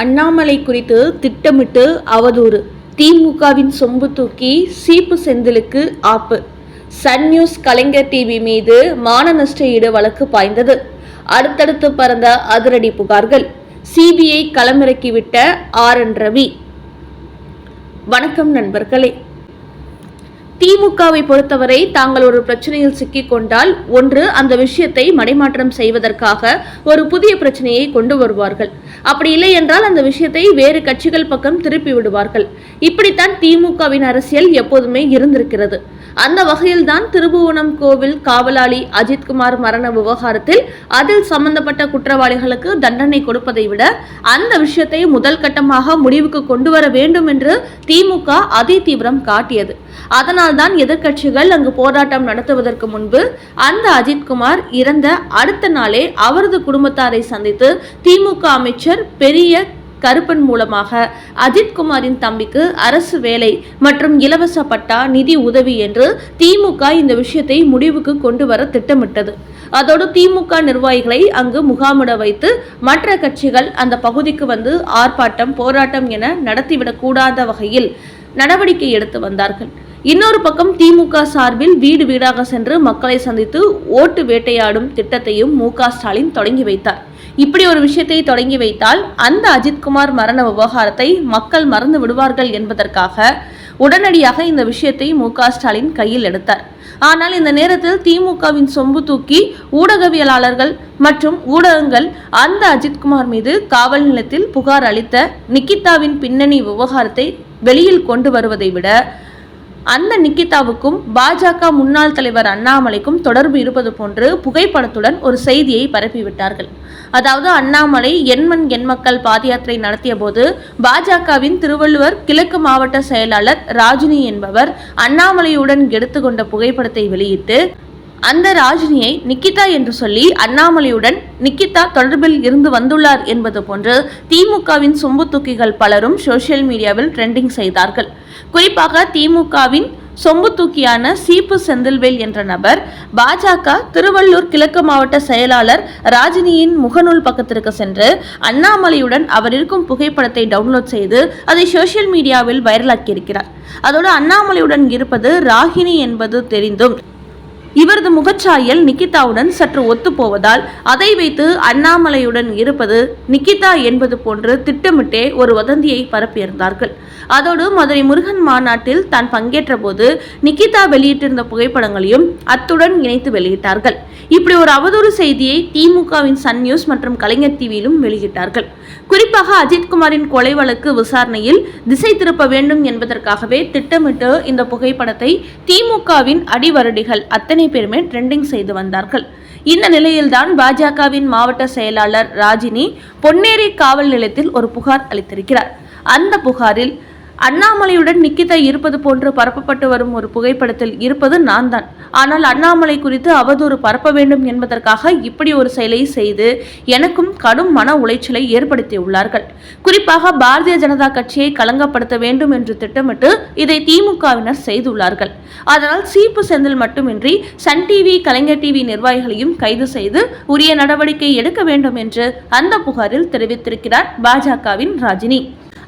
அண்ணாமலை குறித்து திட்டமிட்டு அவதூறு. திமுகவின் சொம்பு தூக்கி சீப்பு செந்திலுக்கு ஆப்பு. சன் நியூஸ் கலைஞர் டிவி மீது மான நஷ்ட ஈடு வழக்கு பாய்ந்தது. அடுத்தடுத்து பறந்த அதிரடி புகார்கள். சிபிஐ களமிறக்கிவிட்ட ஆர் என் ரவி. வணக்கம் நண்பர்களே. திமுகவை பொறுத்தவரை தாங்கள் ஒரு பிரச்சனையில் சிக்கிக் கொண்டால் ஒன்று அந்த விஷயத்தை மடைமாற்றம் செய்வதற்காக ஒரு புதிய பிரச்சனையை கொண்டு வருவார்கள். அப்படி இல்லை என்றால் அந்த விஷயத்தை வேறு கட்சிகள் பக்கம் திருப்பி விடுவார்கள். இப்படித்தான் திமுகவின் அரசியல் எப்போதுமே இருந்திருக்கிறது. அந்த வகையில்தான் திருபுவனம் கோவில் காவலாளி அஜித்குமார் மரண விவகாரத்தில் அதில் சம்பந்தப்பட்ட குற்றவாளிகளுக்கு தண்டனை கொடுப்பதை விட அந்த விஷயத்தை முதல் கட்டமாக முடிவுக்கு கொண்டு வர வேண்டும் என்று திமுக அதி தீவிரம் காட்டியது. அதனால்தான் எதிர்க்கட்சிகள் அங்கு போராட்டம் நடத்துவதற்கு முன்பு அந்த அஜித்குமார் இறந்த அடுத்த நாளே அவரது குடும்பத்தாரை சந்தித்து திமுக அமைச்சர் பெரிய கருப்பன் மூலமாக அஜித்குமாரின் தம்பிக்கு அரசு வேலை மற்றும் இலவச பட்டா நிதி உதவி என்று திமுக இந்த விஷயத்தை முடிவுக்கு கொண்டு வர திட்டமிட்டது. அதோடு திமுக நிர்வாகிகளை அங்கு முகாமிட வைத்து மற்ற கட்சிகள் அந்த பகுதிக்கு வந்து ஆர்ப்பாட்டம் போராட்டம் என நடத்திவிடக்கூடாத வகையில் நடவடிக்கை எடுத்து வந்தார்கள். இன்னொரு பக்கம் திமுக சார்பில் வீடு வீடாக சென்று மக்களை சந்தித்து ஓட்டு வேட்டையாடும் திட்டத்தையும் மு ஸ்டாலின் தொடங்கி வைத்தார். இப்படி ஒரு விஷயத்தை தொடங்கி வைத்தால் அந்த அஜித்குமார் மரண விவகாரத்தை மக்கள் மறந்து விடுவார்கள் என்பதற்காக உடனடியாக இந்த விஷயத்தை மு ஸ்டாலின் கையில் எடுத்தார். ஆனால் இந்த நேரத்தில் திமுகவின் சொம்பு தூக்கி ஊடகவியலாளர்கள் மற்றும் ஊடகங்கள் அந்த அஜித்குமார் மீது காவல் நிலையத்தில் புகார் அளித்த நிக்கிதாவின் பின்னணி விவகாரத்தை வெளியில் கொண்டு வருவதை விட அந்த நிக்கிதாவுக்கும் பாஜக முன்னாள் தலைவர் அண்ணாமலைக்கும் தொடர்பு இருப்பது போன்று புகைப்படத்துடன் ஒரு செய்தியை பரப்பிவிட்டார்கள். அதாவது அண்ணாமலை எண்மண் எண்மக்கள் பாதயாத்திரை நடத்திய போது பாஜகவின் திருவள்ளுவர் கிழக்கு மாவட்ட செயலாளர் ராஜினி என்பவர் அண்ணாமலையுடன் எடுத்துக்கொண்ட புகைப்படத்தை வெளியிட்டு அந்த ராஜினியை நிக்கிதா என்று சொல்லி அண்ணாமலையுடன் நிக்கிதா தொடர்பில் இருந்து வந்துள்ளார் என்பது போன்று திமுகவின் சொம்பு தூக்கிகள் பலரும் சோசியல் மீடியாவில் ட்ரெண்டிங் செய்தார்கள். குறிப்பாக திமுகவின் சொம்பு தூக்கியான சீப்பு செந்தில்வேல் என்ற நபர் பாஜக திருவள்ளூர் கிழக்கு மாவட்ட செயலாளர் ராஜினியின் முகநூல் பக்கத்திற்கு சென்று அண்ணாமலையுடன் அவர் இருக்கும் புகைப்படத்தை டவுன்லோட் செய்து அதை சோசியல் மீடியாவில் வைரலாக்கியிருக்கிறார் அதோடு அண்ணாமலையுடன் இருப்பது ராகினி என்பது தெரிந்தும் இவரது முகச்சாயல் நிக்கிதாவுடன் சற்று ஒத்துப்போவதால் அதை வைத்து அண்ணாமலையுடன் இருப்பது நிக்கிதா என்பது போன்று திட்டமிட்டே ஒரு வதந்தியை பரப்பியிருந்தார்கள். அதோடு மதுரை முருகன் மாநாட்டில் தான் பங்கேற்ற போது நிக்கிதா வெளியிட்டிருந்த புகைப்படங்களையும் அத்துடன் இணைத்து வெளியிட்டார்கள். இப்படி ஒரு அவதூறு செய்தியை திமுகவின் சன் நியூஸ் மற்றும் கலைஞர் டிவியிலும் வெளியிட்டார்கள். குறிப்பாக அஜித்குமாரின் கொலை வழக்கு விசாரணையில் திசை திருப்ப வேண்டும் என்பதற்காகவே திட்டமிட்டு இந்த புகைப்படத்தை திமுகவின் அடிவருடிகள் அத்தனை பேருமே ட்ரெண்டிங் செய்து வந்தார்கள். இந்த நிலையில்தான் பாஜகவின் மாவட்ட செயலாளர் ராஜினி பொன்னேரி காவல் நிலையத்தில் ஒரு புகார் அளித்திருக்கிறார். அந்த புகாரில் அண்ணாமலையுடன் நிக்கிதா இருப்பது போன்று பரப்பப்பட்டு வரும் ஒரு புகைப்படத்தில் இருப்பது நான் தான் ஆனால் அண்ணாமலை குறித்து அவதூறு பரப்ப வேண்டும் என்பதற்காக இப்படி ஒரு செயலை செய்து எனக்கும் கடும் மன உளைச்சலை ஏற்படுத்தியுள்ளார்கள். குறிப்பாக பாரதிய ஜனதா கட்சியை களங்கப்படுத்த வேண்டும் என்று திட்டமிட்டு இதை திமுகவினர் செய்துள்ளார்கள். அதனால் சீப்பு செந்தில் மட்டுமின்றி சன் டிவி கலைஞர் டிவி நிர்வாகிகளையும் கைது செய்து உரிய நடவடிக்கை எடுக்க வேண்டும் என்று அந்த புகாரில் தெரிவித்திருக்கிறார் பாஜகவின் ராஜினி.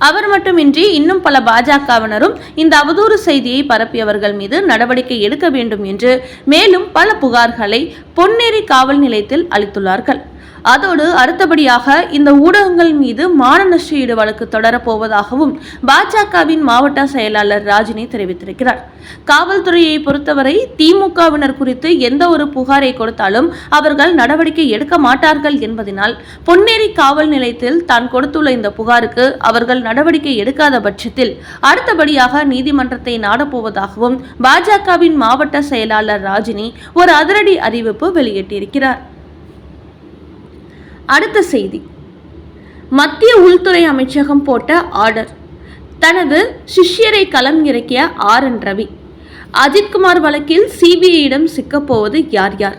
அவர் மட்டுமின்றி இன்னும் பல பாஜகவினரும் இந்த அவதூறு செய்தியை பரப்பியவர்கள் மீது நடவடிக்கை எடுக்க வேண்டும் என்று மேலும் பல புகார்களை பொன்னேரி காவல் நிலையத்தில் அளித்துள்ளார்கள். அதோடு அடுத்தபடியாக இந்த ஊடகங்கள் மீது மான நஷ்டஈடு வழக்கு தொடரப்போவதாகவும் பாஜகவின் மாவட்ட செயலாளர் ராஜினி தெரிவித்திருக்கிறார். காவல்துறையை பொறுத்தவரை திமுகவினர் குறித்து எந்த ஒரு புகாரை கொடுத்தாலும் அவர்கள் நடவடிக்கை எடுக்க மாட்டார்கள் என்பதனால் பொன்னேரி காவல் நிலையத்தில் தான் கொடுத்துள்ள இந்த புகாருக்கு அவர்கள் நடவடிக்கை எடுக்காத பட்சத்தில் அடுத்தபடியாக நீதிமன்றத்தை நாடப்போவதாகவும் பாஜகவின் மாவட்ட செயலாளர் ராஜினி ஒரு அதிரடி அறிவிப்பு வெளியிட்டிருக்கிறார். அடுத்த செய்தி. மத்திய உள்துறை அமைச்சகம் போட்ட ஆர்டர். தனது சிஷ்யரை களம் இறக்கிய ஆர் என் ரவி. அஜித்குமார் வழக்கில் சிபிஐயிடம் சிக்கப்போவது யார் யார்?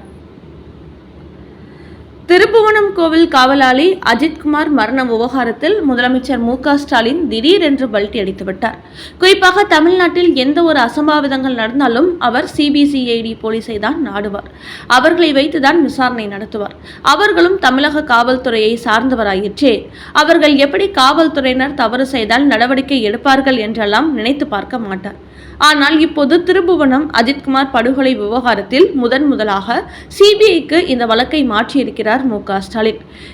கோவில் காவலாளி அஜித்குமார் மரண விவகாரத்தில் முதலமைச்சர் மு க ஸ்டாலின் திடீரென்று பல்டி அடித்துவிட்டார். குறிப்பாக தமிழ்நாட்டில் எந்த ஒரு அசம்பாவிதங்கள் நடந்தாலும் அவர் சிபிசிஐடி போலீஸை தான் நாடுவார். அவர்களை வைத்துதான் விசாரணை நடத்துவார். அவர்களும் தமிழக காவல்துறையை சார்ந்தவராயிற்றே. அவர்கள் எப்படி காவல்துறையினர் தவறு செய்தால் நடவடிக்கை எடுப்பார்கள் என்றெல்லாம் நினைத்து பார்க்க மாட்டார். ஆனால் இப்போது திருபுவனம் அஜித்குமார் படுகொலை விவகாரத்தில் முதன் முதலாக சிபிஐக்கு இந்த வழக்கை மாற்றியிருக்கிறார் மு க ஸ்டாலின்.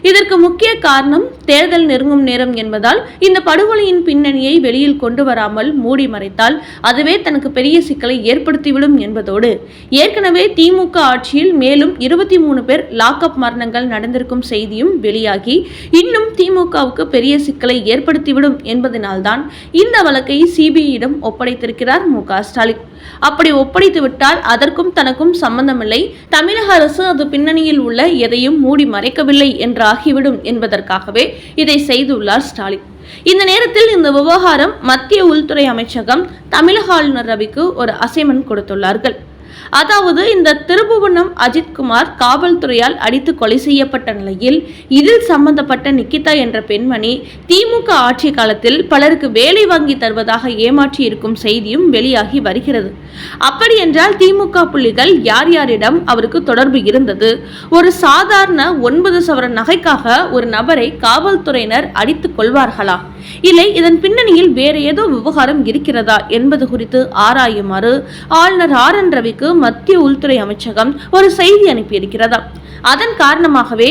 இதற்கு முக்கிய காரணம் தேர்தல் நெருங்கும் நேரம் என்பதால் இந்த படுகொலையின் பின்னணியை வெளியில் கொண்டு வராமல் மூடி மறைத்தால் அதுவே தனக்கு பெரிய சிக்கலை ஏற்படுத்திவிடும் என்பதோடு. ஏற்கனவே திமுக ஆட்சியில் மேலும் இருபத்தி மூணு பேர் லாக்அப் மரணங்கள் நடந்திருக்கும் செய்தியும் வெளியாகி இன்னும் திமுகவுக்கு பெரிய சிக்கலை ஏற்படுத்திவிடும் என்பதனால்தான் இந்த வழக்கை சிபிஐயிடம் ஒப்படைத்திருக்கிறார் மு க ஸ்டாலின். அப்படி ஒப்படைத்து விட்டால் அதற்கும் தனக்கும் சம்பந்தமில்லை. தமிழக அரசு அது பின்னணியில் உள்ள எதையும் மூடி மறைக்கவில்லை என்று ஆகிவிடும் என்பதற்காகவே இதை செய்துள்ளார் ஸ்டாலின். இந்த நேரத்தில் இந்த விவகாரம் மத்திய உள்துறை அமைச்சகம் தமிழக ஆளுநர் ரவிக்கு ஒரு அசைன்மெண்ட் கொடுத்துள்ளார்கள். அதாவது இந்த திருபுவனம் அஜித்குமார் காவல்துறையால் அடித்து கொலை செய்யப்பட்ட நிலையில் இதில் சம்பந்தப்பட்ட நிக்கிதா என்ற பெண்மணி திமுக ஆட்சி காலத்தில் பலருக்கு வேலை வாங்கி தருவதாக ஏமாற்றி இருக்கும் செய்தியும் வெளியாகி வருகிறது. அப்படி என்றால் திமுக புள்ளிகள் யார் யாரிடம் அவருக்கு தொடர்பு இருந்தது? ஒரு சாதாரண ஒன்பது சவர நகைக்காக ஒரு நபரை காவல்துறையினர் அடித்துக் கொள்வார்களா இல்லை இதன் பின்னணியில் வேறு ஏதோ விவகாரம் இருக்கிறதா என்பது குறித்து ஆராயுமாறு ஆளுநர் ஆர் என் ரவிக்கு மத்திய உள்துறை அமைச்சகம் ஒரு செய்தி அனுப்பியிருக்கிறதா? அதன் காரணமாகவே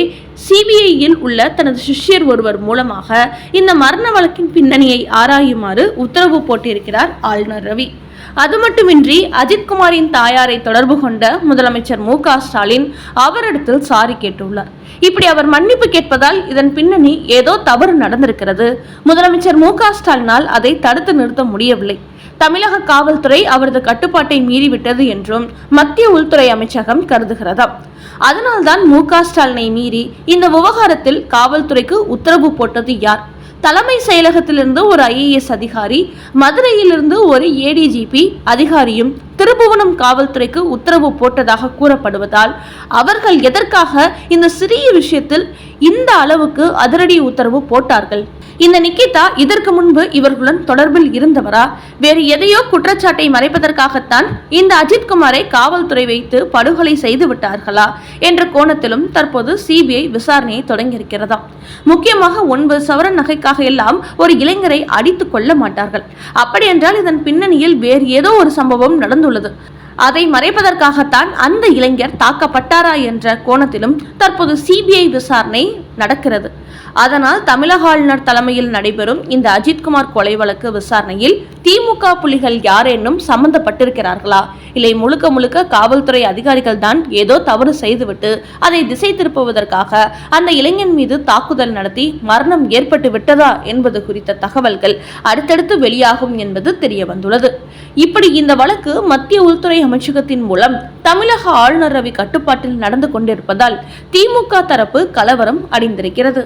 சிபிஐயில் உள்ள தனது சிஷ்யர் ஒருவர் மூலமாக இந்த மரண வழக்கின் பின்னணியை ஆராயுமாறு உத்தரவு போட்டிருக்கிறார் ஆளுநர் ரவி. அது மட்டுமின்றி அஜித்குமாரின் தாயாரை தொடர்பு கொண்ட முதலமைச்சர் மு க ஸ்டாலின் அவரிடத்தில் சாரி கேட்டுள்ளார். இப்படி அவர் மன்னிப்பு கேட்பதால் இதன் பின்னணி ஏதோ தவறு நடந்திருக்கிறது. முதலமைச்சர் மு க ஸ்டாலினால் அதை தடுத்து நிறுத்த முடியவில்லை. தமிழக காவல்துறை அவரது கட்டுப்பாட்டை மீறிவிட்டது என்றும் மத்திய உள்துறை அமைச்சகம் கருதுகிறதாம் அதனால்தான் மு க ஸ்டாலினை மீறி இந்த விவகாரத்தில் காவல்துறைக்கு உத்தரவு போட்டது யார்? தலைமை செயலகத்திலிருந்து ஒரு ஐஏஎஸ் அதிகாரி மதுரையிலிருந்து ஒரு ஏடிஜிபி அதிகாரியும் திருபுவனம் காவல்துறைக்கு உத்தரவு போட்டதாக கூறப்படுவதால் அவர்கள் எதற்காக இந்த சிறிய விஷயத்தில் இந்த அளவுக்கு அதிரடி உத்தரவு போட்டார்கள்? இந்த நிக்கிதா இதற்கு முன்பு இவர்களுடன் தொடர்பில் இருந்தவரா? வேறு எதையோ குற்றச்சாட்டை மறைப்பதற்காகத்தான் இந்த அஜித்குமாரை காவல்துறை வைத்து படுகொலை செய்து விட்டார்களா என்ற கோணத்திலும் தற்போது சிபிஐ விசாரணையை தொடங்கியிருக்கிறதா? முக்கியமாக ஒன்பது சவரன் நகைக்காக எல்லாம் ஒரு இளைஞரை அடித்துக் கொள்ள மாட்டார்கள். அப்படியென்றால் இதன் பின்னணியில் வேறு ஏதோ ஒரு சம்பவம் நடந்துள்ளது அதை மறைப்பதற்காகத்தான் அந்த இளைஞர் தாக்கப்பட்டாரா என்ற கோணத்திலும் தற்போது சிபிஐ விசாரணை நடக்கிறது. அதனால் தமிழக ஆளுநர் தலைமையில் நடைபெறும் இந்த அஜித்குமார் கொலை வழக்கு விசாரணையில் திமுக புலிகள் யாரேனும் சம்பந்தப்பட்டிருக்கிறார்களா? இல்லை முழுக்க முழுக்க காவல்துறை அதிகாரிகள் தான் ஏதோ தவறு செய்துவிட்டு அதை திசை திருப்புவதற்காக அந்த இளைஞன் மீது தாக்குதல் நடத்தி மரணம் ஏற்பட்டு விட்டதா என்பது குறித்த தகவல்கள் அடுத்தடுத்து வெளியாகும் என்பது தெரிய வந்துள்ளது இப்படி இந்த வழக்கு மத்திய உள்துறை அமைச்சகத்தின் மூலம் தமிழக ஆளுநர் ரவி கட்டுப்பாட்டில் நடந்து கொண்டிருப்பதால் திமுக தரப்பு கலவரம் அடைந்திருக்கிறது.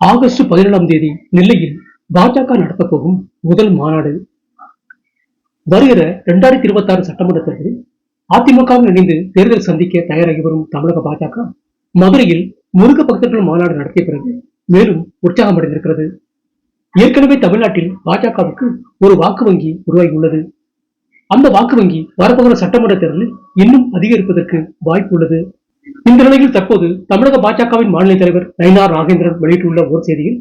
ஆகஸ்ட் பதினேழாம் தேதி நெல்லையில் பாஜக நடத்தப் போகும் முதல் மாநாடு. வருகிற இரண்டாயிரத்தி இருபத்தி ஆறு சட்டமன்ற தேர்தலில் அதிமுகவுடன் இணைந்து தேர்தல் சந்திக்க தயாராகி வரும் தமிழக பாஜக மதுரையில் முருக பக்தர்கள் மாநாடு நடத்திய பிறகு மேலும் உற்சாகமடைந்திருக்கிறது ஏற்கனவே தமிழ்நாட்டில் பாஜகவுக்கு ஒரு வாக்கு வங்கி உருவாகியுள்ளது அந்த வாக்கு வங்கி வரப்போகிற சட்டமன்ற தேர்தலில் இன்னும் அதிகரிப்பதற்கு வாய்ப்பு உள்ளது. இந்த நிலையில் தற்போது தமிழக பாஜகவின் மாநில தலைவர் நயினார் நாகேந்திரன் வெளியிட்டுள்ள ஒரு செய்தியில்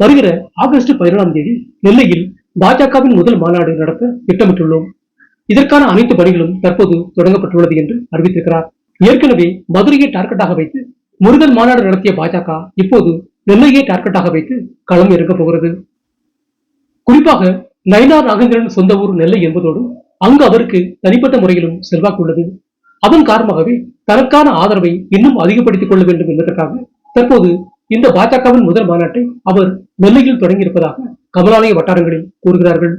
வருகிற ஆகஸ்ட் பதினேழாம் தேதி நெல்லையில் பாஜகவின் முதல் மாநாடு நடத்த திட்டமிட்டுள்ளோம். இதற்கான அனைத்து பணிகளும் தற்போது தொடங்கப்பட்டுள்ளது என்று அறிவித்திருக்கிறார். ஏற்கனவே மதுரையை டார்கெட்டாக வைத்து முருகன் மாநாடு நடத்திய பாஜக இப்போது நெல்லையை டார்கெட்டாக வைத்து களம் இறங்கப் போகிறது. குறிப்பாக நயினார் நாகேந்திரன் சொந்த ஊர் நெல்லை என்பதோடு அங்கு அவருக்கு தனிப்பட்ட முறையிலும் செல்வாக்கு உள்ளது. அதன் காரணமாகவே தனக்கான ஆதரவை இன்னும் அதிகப்படுத்திக் கொள்ள வேண்டும் என்பதற்காக தற்போது இந்த பாஜகவின் முதல் மாநாட்டை அவர் நெல்லையில் தொடங்கியிருப்பதாக கமலாலய வட்டாரங்களில் கூறுகிறார்கள்.